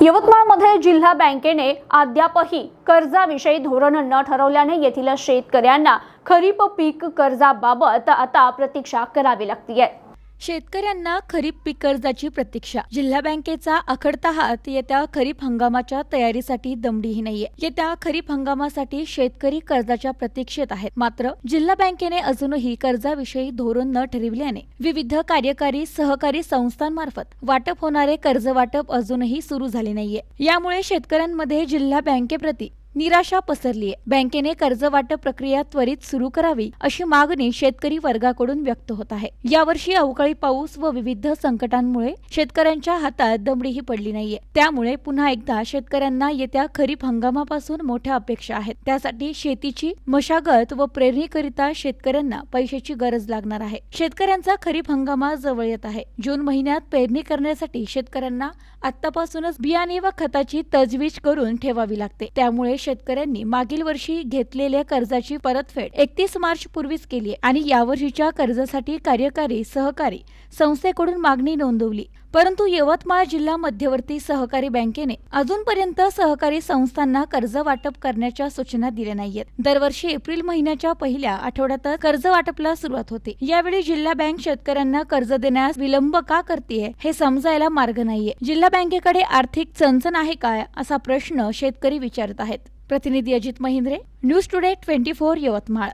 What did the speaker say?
यवतमाळमध्ये जिल्हा बँकेने अद्यापही कर्जाविषयी धोरण न ठरवल्याने येथील शेतकऱ्यांना खरीप पीक कर्जाबाबत आता प्रतीक्षा करावी लागतीये. शेतकऱ्यांना खरीप पीक कर्जाची प्रतीक्षा. जिल्हा बँकेचा आखडता हात येत्या खरीप हंगामाच्या तयारीसाठी दमडीही नाहीये. येत्या खरीप हंगामासाठी शेतकरी कर्जाच्या प्रतीक्षेत आहेत. मात्र जिल्हा बँकेने अजूनही कर्जाविषयी धोरण न ठरविल्याने विविध कार्यकारी सहकारी संस्थांमार्फत वाटप होणारे कर्ज वाटप अजूनही सुरू झाले नाहीये. यामुळे शेतकऱ्यांमध्ये जिल्हा बँकेप्रती निराशा पसरलीय. बँकेने कर्ज वाटप प्रक्रिया त्वरित सुरू करावी अशी मागणी शेतकरी वर्गाकडून व्यक्त होत आहे. यावर्षी अवकाळी पाऊस व विविध संकटांमुळे शेतकऱ्यांच्या हातात दमडीही पडली नाहीये. त्यामुळे पुन्हा एकदा शेतकऱ्यांना येत्या खरीप हंगामापासून मोठ्या अपेक्षा आहेत. त्यासाठी शेतीची मशागत व प्रेरणीकरिता शेतकऱ्यांना पैशाची गरज लागणार आहे. शेतकऱ्यांचा खरीप हंगामा जवळ येत आहे. जून महिन्यात पेरणी करण्यासाठी शेतकऱ्यांना आतापासूनच बियाणे व खताची तजवीज करून ठेवावी लागते. त्यामुळे शेतकऱ्यांनी मागील वर्षी घेतलेल्या कर्जाची परतफेड एकतीस मार्च पूर्वीच केली आणि यावर्षीच्या कर्जासाठी कार्यकारी सहकारी संस्थेकडून मागणी नोंदवली. परंतु यवतमाळ जिल्हा मध्यवर्ती सहकारी बँकेने अजूनपर्यंत सहकारी संस्थांना कर्ज वाटप करण्याच्या सूचना दिल्या नाहीयेत. दरवर्षी एप्रिल महिन्याच्या पहिल्या आठवड्यात कर्ज वाटपला सुरुवात होते. यावेळी जिल्हा बँक शेतकऱ्यांना कर्ज देण्यास विलंब का करते हे समजायला मार्ग नाहीये. जिल्हा बँकेकडे आर्थिक चणचण आहे काय असा प्रश्न शेतकरी विचारत आहेत. प्रतिनिधी Ajit Mahindre news today twenty four Yavatmal.